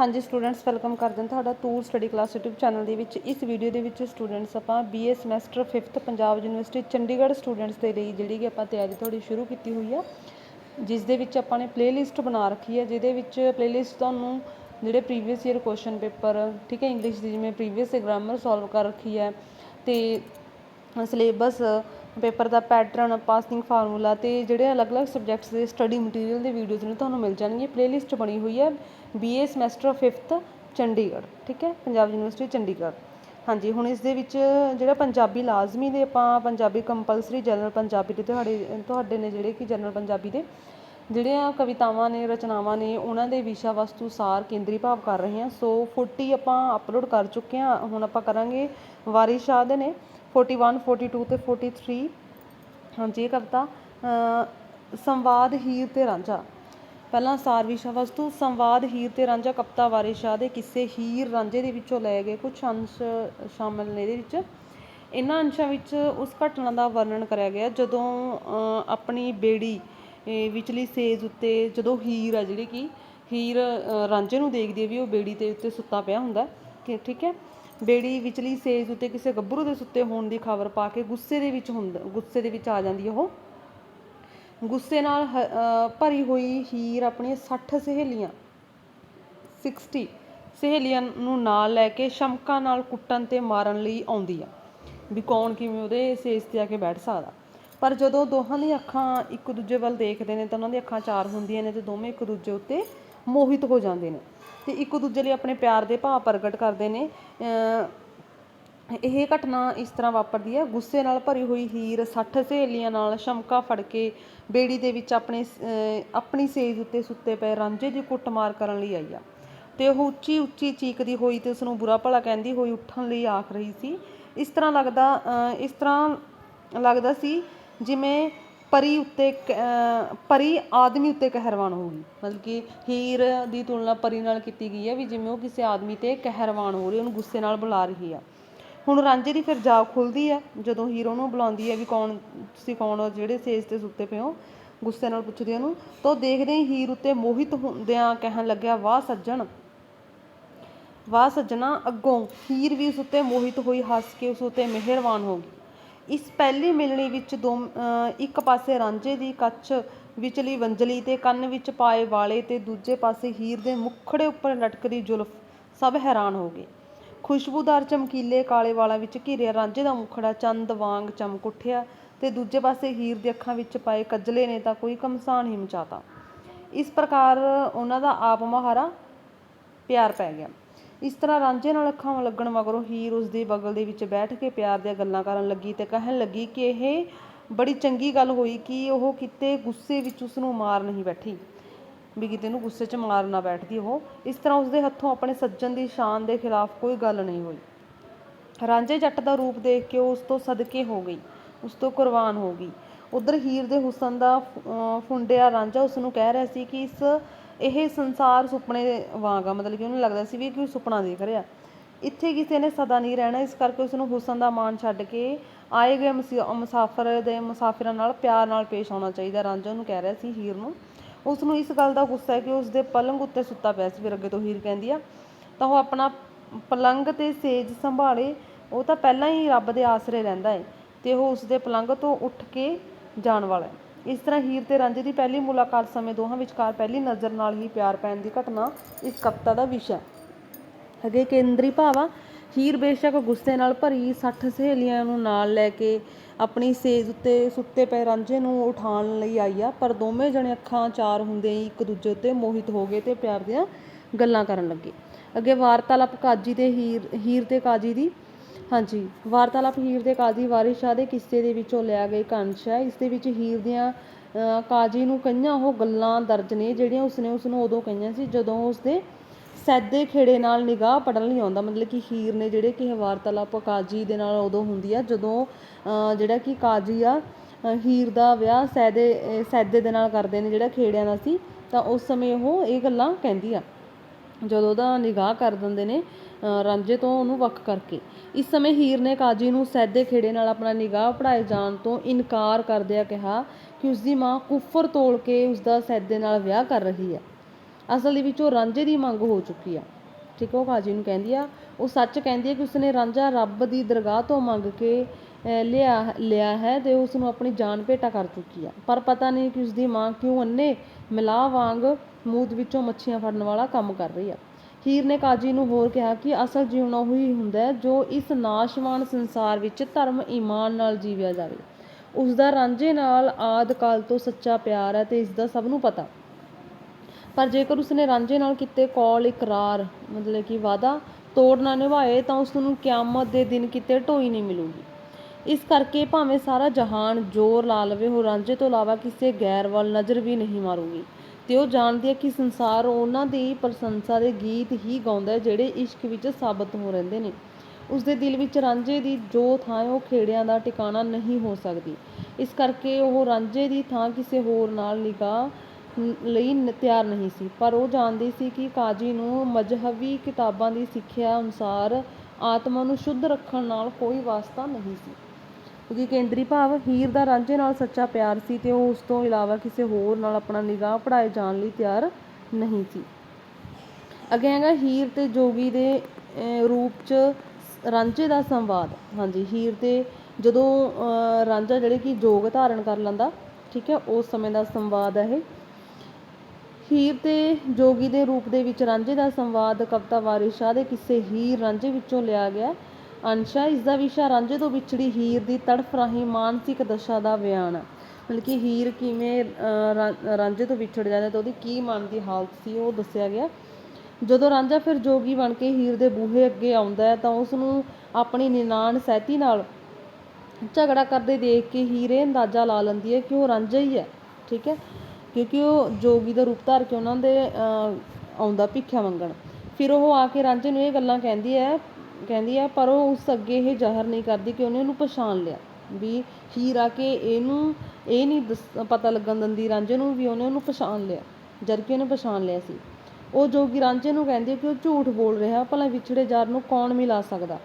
ਹਾਂਜੀ students welcome ਕਰਦੇ ਹਾਂ ਤੁਹਾਡਾ tour study class YouTube channel ਦੇ ਵਿੱਚ। ਇਸ ਵੀਡੀਓ ਦੇ ਵਿੱਚ ਸਟੂਡੈਂਟਸ ਆਪਾਂ BA semester 5th Punjab university Chandigarh students ਦੇ ਲਈ ਜਿਹੜੀ ਕਿ ਆਪਾਂ ਤਿਆਰੀ ਤੁਹਾਡੀ ਸ਼ੁਰੂ ਕੀਤੀ ਹੋਈ ਆ, ਜਿਸ ਦੇ ਵਿੱਚ ਆਪਾਂ ਨੇ ਪਲੇਲਿਸਟ ਬਣਾ ਰੱਖੀ ਹੈ ਜਿਹਦੇ ਵਿੱਚ ਪਲੇਲਿਸਟ ਤੁਹਾਨੂੰ ਜਿਹੜੇ ਪ੍ਰੀਵੀਅਸ ਈਅਰ ਕੁਐਸਚਨ ਪੇਪਰ ਠੀਕ ਹੈ ਇੰਗਲਿਸ਼ ਦੀ ਜਿਵੇਂ ਪ੍ਰੀਵੀਅਸ ਗ੍ਰਾਮਰ ਸੋਲਵ ਕਰ ਰੱਖੀ ਹੈ ਤੇ ਸਿਲੇਬਸ ਪੇਪਰ ਦਾ ਪੈਟਰਨ ਪਾਸਿੰਗ ਫਾਰਮੂਲਾ ਤੇ ਜਿਹੜੇ ਅਲੱਗ-ਅਲੱਗ ਸਬਜੈਕਟਸ ਦੇ ਸਟੱਡੀ ਮਟੀਰੀਅਲ ਦੇ ਵੀਡੀਓਜ਼ ਨੇ, ਤੁਹਾਨੂੰ ਮਿਲ ਜਾਣਗੇ ਪਲੇਲਿਸਟ ਬਣੀ ਹੋਈ ਹੈ BA ਸਮੈਸਟਰ ਫਿਫਥ ਚੰਡੀਗੜ੍ਹ, ਠੀਕ ਹੈ? ਪੰਜਾਬ ਯੂਨੀਵਰਸਿਟੀ ਚੰਡੀਗੜ੍ਹ। ਹਾਂਜੀ, ਹੁਣ ਇਸ ਦੇ ਵਿੱਚ ਜਿਹੜਾ ਪੰਜਾਬੀ ਲਾਜ਼ਮੀ ਦੇ ਆਪਾਂ ਪੰਜਾਬੀ ਕੰਪਲਸਰੀ ਜਨਰਲ ਪੰਜਾਬੀ ਦੇ ਤੁਹਾਡੇ ਤੁਹਾਡੇ ਨੇ ਜਿਹੜੇ ਕਿ ਜਨਰਲ ਪੰਜਾਬੀ ਦੇ, ਜਿਹੜੀਆਂ ਕਵਿਤਾਵਾਂ ਨੇ, ਰਚਨਾਵਾਂ ਨੇ, ਉਹਨਾਂ ਦੇ ਵਿਸ਼ਾ ਵਸਤੂ ਸਾਰ ਕੇਂਦਰੀ ਭਾਵ ਕਰ ਰਹੇ ਹਾਂ। ਸੋ 40 ਆਪਾਂ ਅਪਲੋਡ ਕਰ ਚੁੱਕੇ ਹਾਂ। ਹੁਣ ਆਪਾਂ ਕਰਾਂਗੇ ਵਾਰਿਸ ਸ਼ਾਹ ਦੇ ਨੇ। 41 42 ਤੇ 43 ਹਾਂਜੀ, ਇਹ ਕਵਿਤਾ ਸੰਵਾਦ ਹੀਰ ਤੇ ਰਾਂਝਾ। ਪਹਿਲਾਂ ਸਾਰ ਵਿਸ਼ਾ ਵਸਤੂ ਸੰਵਾਦ ਹੀਰ ਤੇ ਰਾਂਝਾ ਕਵਿਤਾ ਵਾਰਿਸ ਸ਼ਾਹ ਦੇ ਕਿੱਸੇ ਹੀਰ ਰਾਂਝੇ ਦੇ ਵਿੱਚੋਂ ਲਏ ਗਏ। ਕੁਝ ਅੰਸ਼ ਸ਼ਾਮਲ ਨੇ ਇਹਦੇ ਵਿੱਚ। ਇਹਨਾਂ ਅੰਸ਼ਾਂ ਵਿੱਚ ਉਸ ਘਟਨਾ ਦਾ ਵਰਣਨ ਕਰਿਆ ਗਿਆ ਜਦੋਂ ਆਪਣੀ ਬੇੜੀ ਵਿਚਲੀ ਸੇਜ ਉੱਤੇ ਜਦੋਂ ਹੀਰ ਆ ਜਿਹੜੀ ਕਿ ਹੀਰ ਰਾਂਝੇ ਨੂੰ ਦੇਖਦੀ ਹੈ ਵੀ ਉਹ ਬੇੜੀ ਦੇ ਉੱਤੇ ਸੁੱਤਾ ਪਿਆ ਹੁੰਦਾ ਕਿ ਠੀਕ ਹੈ। ਬੇੜੀ ਵਿਚਲੀ ਸੇਜ ਉੱਤੇ ਕਿਸੇ ਗੱਭਰੂ ਦੇ ਸੁੱਤੇ ਹੋਣ ਦੀ ਖਬਰ ਪਾ ਕੇ ਗੁੱਸੇ ਦੇ ਵਿੱਚ ਹੁੰਦਾ, ਗੁੱਸੇ ਦੇ ਵਿੱਚ ਆ ਜਾਂਦੀ ਹੈ ਉਹ। ਗੁੱਸੇ ਨਾਲ ਹ- ਭਰੀ ਹੋਈ ਹੀਰ ਆਪਣੀਆਂ 60 ਸਹੇਲੀਆਂ 60 ਸਹੇਲੀਆਂ ਨੂੰ ਨਾਲ ਲੈ ਕੇ ਸ਼ਮਕਾਂ ਨਾਲ ਕੁੱਟਣ ਤੇ ਮਾਰਨ ਲਈ ਆਉਂਦੀ ਆ ਵੀ ਕੌਣ ਕਿਵੇਂ ਉਹਦੇ ਸੇਜ ਤੇ ਆ ਕੇ ਬੈਠ ਸਕਦਾ। ਪਰ ਜਦੋਂ ਦੋਹਾਂ ਦੀਆਂ ਅੱਖਾਂ ਇੱਕ ਦੂਜੇ ਵੱਲ ਦੇਖਦੇ ਨੇ ਤਾਂ ਉਹਨਾਂ ਦੀਆਂ ਅੱਖਾਂ ਚਾਰ ਹੁੰਦੀਆਂ ਨੇ ਤੇ ਦੋਵੇਂ ਇੱਕ ਦੂਜੇ ਉੱਤੇ ਮੋਹਿਤ ਹੋ ਜਾਂਦੇ ਨੇ। ਤੇ ਇੱਕ ਦੂਜੇ ਲਈ ਆਪਣੇ ਪਿਆਰ ਦੇ ਭਾਵ ਪ੍ਰਗਟ ਕਰਦੇ ਨੇ। ਅ, ਇਹ ਘਟਨਾ ਇਸ ਤਰ੍ਹਾਂ ਵਾਪਰਦੀ ਹੈ। ਗੁੱਸੇ ਨਾਲ ਭਰੀ ਹੋਈ ਹੀਰ ਸੱਠ ਸਹੇਲੀਆਂ ਨਾਲ ਸ਼ਮਕਾ ਫੜ ਕੇ ਬੇੜੀ ਦੇ ਵਿੱਚ ਆਪਣੇ ਆਪਣੀ ਸੇਜ ਉੱਤੇ ਸੁੱਤੇ ਪਏ ਰਾਂਝੇ ਦੀ ਕੁੱਟਮਾਰ ਕਰਨ ਲਈ ਆਈ ਆ। ਤੇ ਉਹ ਉੱਚੀ ਉੱਚੀ ਚੀਕਦੀ ਹੋਈ ਤੇ ਉਸ ਨੂੰ ਬੁਰਾ ਭਲਾ ਕਹਿੰਦੀ ਹੋਈ ਉੱਠਣ ਲਈ ਆਖ ਰਹੀ ਸੀ। ਇਸ ਤਰ੍ਹਾਂ ਲੱਗਦਾ ਇਸ ਤਰ੍ਹਾਂ ਲੱਗਦਾ ਸੀ ਜਿਵੇਂ ਪਰੀ ਉੱਤੇ ਕ- ਪਰੀ ਆਦਮੀ ਉੱਤੇ ਕਹਿਰਵਾਨ ਹੋਊਗੀ। ਮਤਲਬ ਕਿ ਹੀਰ ਦੀ ਤੁਲਨਾ ਪਰੀ ਨਾਲ ਕੀਤੀ ਗਈ ਹੈ ਵੀ ਜਿਵੇਂ ਉਹ ਕਿਸੇ ਆਦਮੀ ਤੇ ਕਹਿਰਵਾਨ ਹੋ ਰਹੀ ਉਹਨੂੰ ਗੁੱਸੇ ਨਾਲ ਬੁਲਾ ਰਹੀ ਆ। ਹੁਣ ਰਾਂਝੇ ਦੀ ਫਿਰ ਜਾਗ ਖੁੱਲਦੀ ਆ, ਜਦੋਂ ਹੀਰੋ ਨੂੰ ਬੁਲਾਉਂਦੀ ਹੈ ਵੀ ਕੌਣ, ਤੁਸੀਂ ਕੌਣ ਹੋ, ਜਿਹੜੇ ਸੇਜ ਤੇ ਸੁੱਤੇ ਪਏ ਹੋ, ਗੁੱਸੇ ਨਾਲ ਪੁੱਛਦੀ ਉਹਨੂੰ, ਤਾਂ ਦੇਖਦੇ ਹੀ ਹੀਰ ਉੱਤੇ ਮੋਹਿਤ ਹੁੰਦਿਆਂ ਕਹਿਣ ਲੱਗਿਆ, ਵਾਹ ਸੱਜਣ, ਵਾਹ ਸੱਜਣਾ, ਅੱਗੋਂ ਹੀਰ ਵੀ ਉਸ ਉੱਤੇ ਮੋਹਿਤ ਹੋਈ, ਹੱਸ ਕੇ ਉਸ ਉੱਤੇ ਮਿਹਰਬਾਨ ਹੋ ਗਈ। ਇਸ ਪਹਿਲੀ ਮਿਲਣੀ ਵਿੱਚ ਦੋ, ਅਹ ਇੱਕ ਪਾਸੇ ਰਾਂਝੇ ਦੀ ਕੱਛ ਵਿਚਲੀ ਵੰਜਲੀ ਤੇ ਕੰਨ ਵਿੱਚ ਪਾਏ ਵਾਲੇ ਤੇ ਦੂਜੇ ਪਾਸੇ ਹੀਰ ਦੇ ਮੁਖੜੇ ਉੱਪਰ ਲਟਕਦੀ ਜ਼ੁਲਫ ਸਭ ਹੈਰਾਨ ਹੋ ਗਏ। ਖੁਸ਼ਬੂਦਾਰ ਚਮਕੀਲੇ ਕਾਲੇ ਵਾਲਾਂ ਵਿੱਚ ਘਿਰਿਆ ਰਾਂਝੇ ਦਾ ਮੁਖੜਾ ਚੰਦ ਵਾਂਗ ਚਮਕ ਉੱਠਿਆ ਤੇ ਦੂਜੇ ਪਾਸੇ ਹੀਰ ਦੇ ਅੱਖਾਂ ਵਿੱਚ ਪਾਏ ਕੱਜਲੇ ਨੇ ਤਾਂ ਕੋਈ ਕਮਸਾਨ ਹੀ ਮਚਾਤਾ। ਇਸ ਪ੍ਰਕਾਰ ਉਹਨਾਂ ਦਾ ਆਪ ਮਹਾਰਾ ਪਿਆਰ ਪੈ ਗਿਆ। ਇਸ ਤਰ੍ਹਾਂ ਰਾਂਝੇ ਨਾਲ ਅੱਖਾਂ ਲੱਗਣ ਮਗਰੋਂ ਹੀਰ ਉਸ ਦੇ ਬਗਲ ਦੇ ਵਿੱਚ ਬੈਠ ਕੇ ਪਿਆਰ ਦੀਆਂ ਗੱਲਾਂ ਕਰਨ ਲੱਗੀ ਤੇ ਕਹਿਣ ਲੱਗੀ ਕਿ ਇਹ ਬੜੀ ਚੰਗੀ ਗੱਲ ਹੋਈ ਕਿ ਉਹ ਕਿਤੇ ਗੁੱਸੇ ਵਿੱਚ ਉਸ ਨੂੰ ਮਾਰ ਨਹੀਂ ਬੈਠੀ। ਵੀ ਕਿਤੇ ਨੂੰ ਗੁੱਸੇ 'ਚ ਮਾਰ ਨਾ ਬੈਠਦੀ ਉਹ। ਇਸ ਤਰ੍ਹਾਂ ਉਸਦੇ ਹੱਥੋਂ ਆਪਣੇ ਸੱਜਣ ਦੀ ਸ਼ਾਨ ਦੇ ਖਿਲਾਫ ਕੋਈ ਗੱਲ ਨਹੀਂ ਹੋਈ। ਰਾਂਝੇ ਜੱਟ ਦਾ ਰੂਪ ਦੇਖ ਕੇ ਉਸ ਤੋਂ ਸਦਕੇ ਹੋ ਗਈ, ਉਸ ਤੋਂ ਕੁਰਬਾਨ ਹੋ ਗਈ। ਉਧਰ ਹੀਰ ਦੇ ਹੁਸਨ ਦਾ ਫੁੰਡਿਆ ਰਾਂਝਾ ਉਸ ਨੂੰ ਕਹਿ ਰਿਹਾ ਸੀ ਕਿ ਇਸ, ਇਹ ਸੰਸਾਰ ਸੁਪਨੇ ਵਾਂਗ ਆ। ਮਤਲਬ ਕਿ ਉਹਨੂੰ ਲੱਗਦਾ ਸੀ ਵੀ ਇਹ ਕੋਈ ਸੁਪਨਾ ਦੇਖ ਰਿਹਾ। ਇੱਥੇ ਕਿਸੇ ਨੇ ਸਦਾ ਨਹੀਂ ਰਹਿਣਾ, ਇਸ ਕਰਕੇ ਉਸ ਨੂੰ ਹੁਸਨ ਦਾ ਮਾਣ ਛੱਡ ਕੇ ਆਏ ਗਏ ਮੁਸਾਫਰ ਦੇ ਮੁਸਾਫਿਰਾਂ ਨਾਲ ਪਿਆਰ ਨਾਲ ਪੇਸ਼ ਆਉਣਾ ਚਾਹੀਦਾ। ਰਾਂਝਾ ਉਹਨੂੰ ਕਹਿ ਰਿਹਾ ਸੀ ਹੀਰ ਨੂੰ ਉਸ ਨੂੰ ਇਸ ਗੱਲ ਦਾ ਗੁੱਸਾ ਹੈ ਕਿ ਉਸ ਦੇ ਪਲੰਗ ਉੱਤੇ ਸੁੱਤਾ ਪਿਆ ਸੀ, ਫਿਰ ਅੱਗੇ ਤੋਂ ਹੀਰ ਕਹਿੰਦੀ ਆ, ਤਾਂ ਉਹ ਆਪਣਾ ਪਲੰਗ ਤੇ ਸੇਜ ਸੰਭਾਲੇ, ਉਹ ਤਾਂ ਪਹਿਲਾਂ ਹੀ ਰੱਬ ਦੇ ਆਸਰੇ ਰਹਿੰਦਾ ਹੈ ਤੇ ਉਹ ਉਸ ਦੇ ਪਲੰਗ ਤੋਂ ਉੱਠ ਕੇ ਜਾਣ ਵਾਲਾ ਹੈ ਇਸ ਤਰ੍ਹਾਂ ਹੀਰ ਤੇ ਰਾਂਝੇ ਦੀ ਪਹਿਲੀ ਮੁਲਾਕਾਤ ਸਮੇਂ ਦੋਹਾਂ ਵਿਚਕਾਰ ਪਹਿਲੀ ਨਜ਼ਰ ਨਾਲ ਹੀ ਪਿਆਰ ਪੈਣ ਦੀ ਘਟਨਾ ਇਸ ਕਵਿਤਾ ਦਾ ਵਿਸ਼ਾ ਹੈ। ਅੱਗੇ ਕੇਂਦਰੀ ਭਾਵਾਂ ਹੀਰ ਬੇਸ਼ੱਕ ਗੁੱਸੇ ਨਾਲ ਭਰੀ 60 ਸਹੇਲੀਆਂ ਨੂੰ ਨਾਲ ਲੈ ਕੇ ਆਪਣੀ ਸੇਜ ਉੱਤੇ ਸੁੱਤੇ ਪਏ ਰਾਂਝੇ ਨੂੰ ਉਠਾਉਣ ਲਈ ਆਈ ਆ, ਪਰ ਦੋਵੇਂ ਜਣੇ ਅੱਖਾਂ ਚਾਰ ਹੁੰਦੇ ਹੀ ਇੱਕ ਦੂਜੇ ਉੱਤੇ ਮੋਹਿਤ ਹੋ ਗਏ ਤੇ ਪਿਆਰ ਦੀਆਂ ਗੱਲਾਂ ਕਰਨ ਲੱਗੇ। ਅੱਗੇ ਵਾਰਤਾਲਾਪ ਕਾਜੀ ਤੇ ਹੀਰ ਹੀਰ ਤੇ ਕਾਜੀ ਦੀ, ਹਾਂਜੀ, ਵਾਰਤਾਲਾਪ ਹੀਰ ਦੇ ਕਾਜੀ ਵਾਰਿਸ ਸ਼ਾਹ ਦੇ ਕਿੱਸੇ ਦੇ ਵਿੱਚੋਂ ਲਿਆ ਗਿਆ ਇੱਕ ਹੈ। ਇਸ ਦੇ ਵਿੱਚ ਹੀਰ ਦੀਆਂ ਕਾਜੀ ਨੂੰ ਕਈਆਂ ਉਹ ਗੱਲਾਂ ਦਰਜ ਨੇ ਜਿਹੜੀਆਂ ਉਸਨੇ ਉਸ ਨੂੰ ਉਦੋਂ ਕਹੀਆਂ ਸੀ ਜਦੋਂ ਉਸਦੇ ਸੈਦੇ ਖੇੜੇ ਨਾਲ ਨਿਗਾਹ ਪੜਨ ਲਈ ਆਉਂਦਾ, ਮਤਲਬ ਕਿ ਹੀਰ ਨੇ ਜਿਹੜੇ ਕਿ ਇਹ ਵਾਰਤਾਲਾਪ ਕਾਜੀ ਦੇ ਨਾਲ ਉਦੋਂ ਹੁੰਦੀ ਆ, ਜਦੋਂ ਜਿਹੜਾ ਕਿ ਕਾਜੀ ਆ ਹੀਰ ਦਾ ਵਿਆਹ ਸੈਦੇ ਸੈਦੇ ਦੇ ਨਾਲ ਕਰਦੇ ਨੇ ਜਿਹੜਾ ਖੇੜਿਆਂ ਦਾ ਸੀ, ਤਾਂ ਉਸ ਸਮੇਂ ਉਹ ਇਹ ਗੱਲਾਂ ਕਹਿੰਦੀ ਆ, ਜਦੋਂ ਉਹਦਾ ਨਿਗਾਹ ਕਰ ਦਿੰਦੇ ਨੇ ਰਾਂਝੇ ਤੋਂ ਉਹਨੂੰ ਵੱਖ ਕਰਕੇ। ਇਸ ਸਮੇਂ ਹੀਰ ਨੇ ਕਾਜੀ ਨੂੰ ਸੈਦੇ ਖੇੜੇ ਨਾਲ ਆਪਣਾ ਨਿਗਾਹ ਪੜਾਏ ਜਾਣ ਤੋਂ ਇਨਕਾਰ ਕਰਦਿਆਂ ਕਿਹਾ ਕਿ ਉਸ ਦੀ ਮਾਂ ਕੁਫਰ ਤੋਲ ਕੇ ਉਸ ਦਾ ਸੈਦੇ ਨਾਲ ਵਿਆਹ ਕਰ ਰਹੀ ਹੈ ਅਸਲ ਦੇ ਵਿੱਚ ਉਹ ਰਾਂਝੇ ਦੀ ਮੰਗ ਹੋ ਚੁੱਕੀ ਆ। ਠੀਕ ਉਹ ਕਾਜੀ ਨੂੰ ਕਹਿੰਦੀ ਆ, ਉਹ ਸੱਚ ਕਹਿੰਦੀ ਹੈ ਕਿ ਉਸਨੇ ਰਾਂਝਾ ਰੱਬ ਦੀ ਦਰਗਾਹ ਤੋਂ ਮੰਗ ਕੇ ਲਿਆ ਲਿਆ ਹੈ ਤੇ ਉਸ ਨੂੰ ਆਪਣੀ ਜਾਨ ਭੇਟਾ ਕਰ ਚੁੱਕੀ ਆ। ਪਰ ਪਤਾ ਨਹੀਂ ਕਿ ਉਸਦੀ ਮਾਂ ਕਿਉਂ ਅੰਨੇ ਮਿਲਾਹ ਵਾਂਗ ਮੂਤ ਵਿੱਚੋਂ ਮੱਛੀਆਂ ਫੜਨ ਵਾਲਾ ਕੰਮ ਕਰ ਰਹੀ ਆ। ਹੀਰ ਨੇ ਕਾਜੀ ਨੂੰ ਹੋਰ ਕਿਹਾ ਕਿ ਅਸਲ ਜਿਉਣਾ ਉਹੀ ਹੁੰਦਾ ਹੈ ਜੋ ਇਸ ਨਾਸ਼ਵਾਨ ਸੰਸਾਰ ਵਿੱਚ ਧਰਮ, ਈਮਾਨ ਨਾਲ ਜੀਵਿਆ ਜਾਵੇ। ਉਸ ਦਾ ਰਾਂਝੇ ਨਾਲ ਆਦਿ ਕਾਲ ਤੋਂ ਸੱਚਾ ਪਿਆਰ ਹੈ ਤੇ ਇਸ ਦਾ ਸਭ ਨੂੰ ਪਤਾ। ਪਰ ਜੇਕਰ ਉਸਨੇ ਰਾਂਝੇ ਨਾਲ ਕੀਤੇ ਕੌਲ ਇਕਰਾਰ, ਮਤਲਬ ਕਿ ਵਾਦਾ ਤੋੜ ਨਾ ਨਿਭਾਏ, ਤਾਂ ਉਸ ਨੂੰ ਕਿਆਮਤ ਦੇ ਦਿਨ ਕਿਤੇ ਢੋਈ ਨਹੀਂ ਮਿਲੂਗੀ। ਇਸ ਕਰਕੇ ਭਾਵੇਂ ਸਾਰਾ ਜਹਾਨ ਜ਼ੋਰ ਲਾ ਲਵੇ ਉਹ ਰਾਂਝੇ ਤੋਂ ਇਲਾਵਾ ਕਿਸੇ ਗੈਰ ਵੱਲ ਨਜ਼ਰ ਵੀ ਨਹੀਂ ਮਾਰੂਗੀ। ਤੇ ਉਹ ਜਾਣਦੀ ਹੈ ਕਿ ਸੰਸਾਰ ਉਹਨਾਂ ਦੀ ਪ੍ਰਸ਼ੰਸਾ ਦੇ ਗੀਤ ਹੀ ਗਾਉਂਦਾ ਹੈ, ਜਿਹੜੇ ਇਸ਼ਕ ਵਿੱਚ ਸਾਬਤ ਹੋ ਰਹਿੰਦੇ ਨੇ। ਉਸ ਦੇ ਦਿਲ ਵਿੱਚ ਰਾਂਝੇ ਦੀ ਜੋ ਥਾਂ ਉਹ ਖੇੜਿਆਂ ਦਾ ਟਿਕਾਣਾ ਨਹੀਂ ਹੋ ਸਕਦੀ। ਇਸ ਕਰਕੇ ਉਹ ਰਾਂਝੇ ਦੀ ਥਾਂ ਕਿਸੇ ਹੋਰ ਨਾਲ ਨਿਗਾਹ ਲਈ ਤਿਆਰ ਨਹੀਂ ਸੀ। ਪਰ ਉਹ ਜਾਣਦੀ ਸੀ ਕਿ ਕਾਜੀ ਨੂੰ ਮਜ਼ਹਬੀ ਕਿਤਾਬਾਂ ਦੀ ਸਿੱਖਿਆ ਅਨੁਸਾਰ ਆਤਮਾ ਨੂੰ ਸ਼ੁੱਧ ਰੱਖਣ ਨਾਲ ਕੋਈ ਵਾਸਤਾ ਨਹੀਂ ਸੀ। ਕਿਉਂਕਿ ਕੇਂਦਰੀ ਭਾਵ ਹੀਰ ਦਾ ਰਾਂਝੇ ਨਾਲ ਸੱਚਾ ਪਿਆਰ ਸੀ ਤੇ ਉਹ ਉਸ ਤੋਂ ਇਲਾਵਾ ਕਿਸੇ ਹੋਰ ਨਾਲ ਆਪਣਾ ਨਿਗਾਹ ਪੜਾਏ ਜਾਣ ਲਈ ਤਿਆਰ ਨਹੀਂ ਸੀ। ਅੱਗੇ ਹੈਗਾ ਹੀਰ ਤੇ ਜੋਗੀ ਦੇ ਰੂਪ ਚ ਰਾਂਝੇ ਦਾ ਸੰਵਾਦ। ਹਾਂਜੀ, ਹੀਰ ਤੇ ਜਦੋਂ ਰਾਂਝਾ ਜਿਹੜੇ ਕਿ ਜੋਗ ਧਾਰਨ ਕਰ ਲੈਂਦਾ, ਠੀਕ ਹੈ, ਉਸ ਸਮੇਂ ਦਾ ਸੰਵਾਦ ਹੈ ਇਹ। ਹੀਰ ਤੇ ਜੋਗੀ ਦੇ ਰੂਪ ਦੇ ਵਿੱਚ ਰਾਂਝੇ ਦਾ ਸੰਵਾਦ ਕਵਿਤਾ ਵਾਰਿਸ ਸ਼ਾਹ ਦੇ ਕਿਸੇ ਹੀਰ ਰਾਂਝੇ ਵਿੱਚੋਂ ਲਿਆ ਗਿਆ। ਅੰਸ਼ਾ ਇਸ ਦਾ ਵਿਸ਼ਾ ਰਾਂਝੇ ਤੋਂ ਵਿਛੜੀ ਹੀਰ ਦੀ ਤੜਫ ਰਾਹੀਂ ਮਾਨਸਿਕ ਦਸ਼ਾ ਦਾ ਬਿਆਨ। ਹੈ ਮਤਲਬ ਕਿ ਹੀਰ ਕਿਵੇਂ ਰਾਂਝੇ ਤੋਂ ਵਿਛੜ ਜਾਂਦਾ ਤੇ ਉਹਦੀ ਕੀ ਮਨ ਦੀ ਹਾਲਤ ਸੀ, ਉਹ ਦੱਸਿਆ ਗਿਆ। ਜਦੋਂ ਰਾਂਝਾ ਫਿਰ ਜੋਗੀ ਬਣ ਕੇ ਹੀਰ ਦੇ ਬੂਹੇ ਅੱਗੇ ਆਉਂਦਾ ਹੈ ਤਾਂ ਉਸ ਨੂੰ ਆਪਣੀ ਨਿਨਾਣ ਸਹਿਤੀ ਨਾਲ ਝਗੜਾ ਕਰਦੇ ਦੇਖ ਕੇ ਹੀਰੇ ਅੰਦਾਜ਼ਾ ਲਾ ਲੈਂਦੀ ਹੈ ਕਿ ਉਹ ਰਾਂਝਾ ਹੀ ਹੈ, ਠੀਕ ਹੈ? ਕਿਉਂਕਿ ਉਹ ਜੋਗੀ ਦਾ ਰੂਪ ਧਾਰ ਕੇ ਉਹਨਾਂ ਦੇ ਆਉਂਦਾ ਭਿੱਖਿਆ ਮੰਗਣ। ਫਿਰ ਉਹ ਆ ਕੇ ਰਾਂਝੇ ਨੂੰ ਇਹ ਗੱਲਾਂ ਕਹਿੰਦੀ ਹੈ ਕਹਿੰਦੀ ਹੈ ਪਰ ਉਹ ਉਸ ਅੱਗੇ ਇਹ ਜ਼ਾਹਰ ਨਹੀਂ ਕਰਦੀ ਕਿ ਉਹਨੇ ਉਹਨੂੰ ਪਛਾਣ ਲਿਆ। ਵੀ ਹੀਰ ਆ ਕੇ ਇਹਨੂੰ ਇਹ ਨਹੀਂ ਦੱਸ- ਪਤਾ ਲੱਗਣ ਦਿੰਦੀ ਰਾਂਝੇ ਨੂੰ ਵੀ ਉਹਨੇ ਉਹਨੂੰ ਪਛਾਣ ਲਿਆ ਜਦਕਿ ਉਹਨੇ ਪਛਾਣ ਲਿਆ ਸੀ। ਉਹ ਜੋਗੀ ਰਾਂਝੇ ਨੂੰ ਕਹਿੰਦੀ ਕਿ ਉਹ ਝੂਠ ਬੋਲ ਰਿਹਾ, ਭਲਾ ਵਿਛੜੇ ਯਾਰ ਨੂੰ ਕੌਣ ਮਿਲਾ ਸਕਦਾ?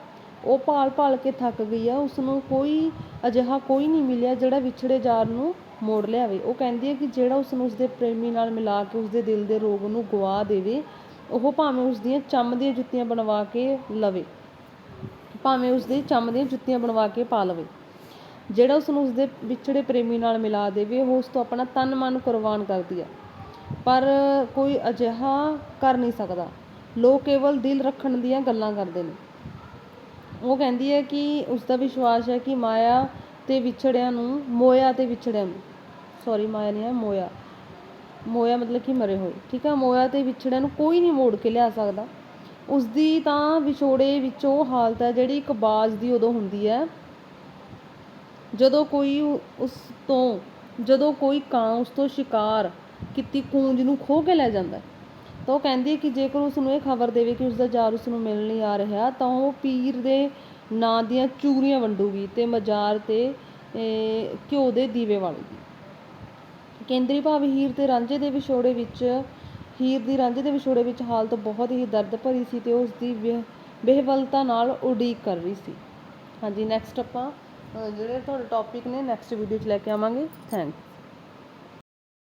ਉਹ ਭਾਲ ਭਾਲ ਕੇ ਥੱਕ ਗਈ ਆ ਉਸ ਨੂੰ ਕੋਈ ਅਜਿਹਾ ਕੋਈ ਨਹੀਂ ਮਿਲਿਆ ਜਿਹੜਾ ਵਿਛੜੇ ਯਾਰ ਨੂੰ ਮੋੜ ਲਿਆਵੇ। ਉਹ ਕਹਿੰਦੀ ਹੈ ਕਿ ਜਿਹੜਾ ਉਸ ਨੂੰ ਉਸਦੇ ਪ੍ਰੇਮੀ ਨਾਲ ਮਿਲਾ ਕੇ ਉਸਦੇ ਦਿਲ ਦੇ ਰੋਗ ਨੂੰ ਗਵਾ ਦੇਵੇ, ਉਹ ਭਾਵੇਂ ਉਸ ਦੀਆਂ ਚੰਮ ਦੀਆਂ ਜੁੱਤੀਆਂ ਬਣਵਾ ਕੇ ਲਵੇ। ਭਾਵੇਂ ਉਸਦੇ ਚੰਮ ਦੀਆਂ ਜੁੱਤੀਆਂ ਬਣਵਾ ਕੇ ਪਾ ਲਵੇ। ਜਿਹੜਾ ਉਸ ਨੂੰ ਉਸਦੇ ਵਿਛੜੇ ਪ੍ਰੇਮੀ ਨਾਲ ਮਿਲਾ ਦੇਵੇ, ਉਹ ਉਸ ਤੋਂ ਆਪਣਾ ਤਨ ਮਨ ਕੁਰਬਾਨ ਕਰਦੀ ਹੈ। ਪਰ ਕੋਈ ਅਜਿਹਾ ਕਰ ਨਹੀਂ ਸਕਦਾ। ਲੋਕ ਕੇਵਲ ਦਿਲ ਰੱਖਣ ਦੀਆਂ ਗੱਲਾਂ ਕਰਦੇ ਨੇ। ਉਹ ਕਹਿੰਦੀ ਹੈ ਕਿ ਉਸ ਦਾ ਵਿਸ਼ਵਾਸ ਹੈ ਕਿ ਮਾਇਆ ਤੇ ਵਿਛੜਿਆਂ ਨੂੰ, ਮੋਇਆ ਤੇ ਵਿਛੜਿਆਂ ਨੂੰ। ਸੌਰੀ ਮਾਇਆ ਨਹੀਂ ਹੈ, ਮੋਇਆ। ਮੋਇਆ ਮਤਲਬ ਕਿ ਮਰੇ ਹੋਏ, ਠੀਕ ਹੈ ਮੋਇਆ ਤੇ ਵਿਛੜਿਆਂ ਨੂੰ ਕੋਈ ਨਹੀਂ ਮੋੜ ਕੇ ਲਿਆ ਸਕਦਾ। ਉਸ ਦੀ ਤਾਂ ਵਿਛੋੜੇ ਵਿੱਚੋਂ ਹਾਲਤ ਹੈ ਜਿਹੜੀ ਇੱਕ ਬਾਜ਼ ਦੀ ਉਦੋਂ ਹੁੰਦੀ ਹੈ। ਜਦੋਂ ਕੋਈ ਉਸ ਤੋਂ, ਜਦੋਂ ਕੋਈ ਕਾਂ ਉਸ ਤੋਂ ਸ਼ਿਕਾਰ ਕੀਤੀ ਕੂੰਜ ਨੂੰ ਖੋਹ ਕੇ ਲੈ ਜਾਂਦਾ ਤਾਂ ਉਹ ਕਹਿੰਦੀ ਹੈ ਕਿ ਜੇਕਰ ਉਸ ਨੂੰ ਇਹ ਖਬਰ ਦੇਵੇ ਕਿ ਉਸ ਦਾ ਯਾਰ ਉਸ ਨੂੰ ਮਿਲਣ ਨਹੀਂ ਆ ਰਿਹਾ, ਤਾਂ ਉਹ ਪੀਰ ਦੇ ਨਾਂ ਦੀਆਂ ਚੂਰੀਆਂ ਵੰਡੂਗੀ ਅਤੇ ਮਜ਼ਾਰ ਤੇ ਘਿਓ ਦੇ ਦੀਵੇ ਵਾਲੂਗੀ। ਕੇਂਦਰੀ ਭਾਵ ਹੀਰ ਅਤੇ ਰਾਂਝੇ ਦੇ ਵਿਛੋੜੇ ਵਿੱਚ, ਹੀਰ ਦੀ ਰਾਂਝੇ ਦੇ ਵਿਛੋੜੇ ਵਿੱਚ ਹਾਲਤ ਬਹੁਤ ਹੀ ਦਰਦ ਭਰੀ ਸੀ ਅਤੇ ਉਸ ਦੀ ਵਿਹ- ਬੇਹਵਲਤਾ ਨਾਲ ਉਡੀਕ ਕਰ ਰਹੀ ਸੀ। ਹਾਂਜੀ ਨੈਕਸਟ ਆਪਾਂ ਜਿਹੜੇ ਤੁਹਾਡੇ ਟੌਪਿਕ ਨੇ ਨੈਕਸਟ ਵੀਡੀਓ 'ਚ ਲੈ ਕੇ ਆਵਾਂਗੇ। ਥੈਂਕ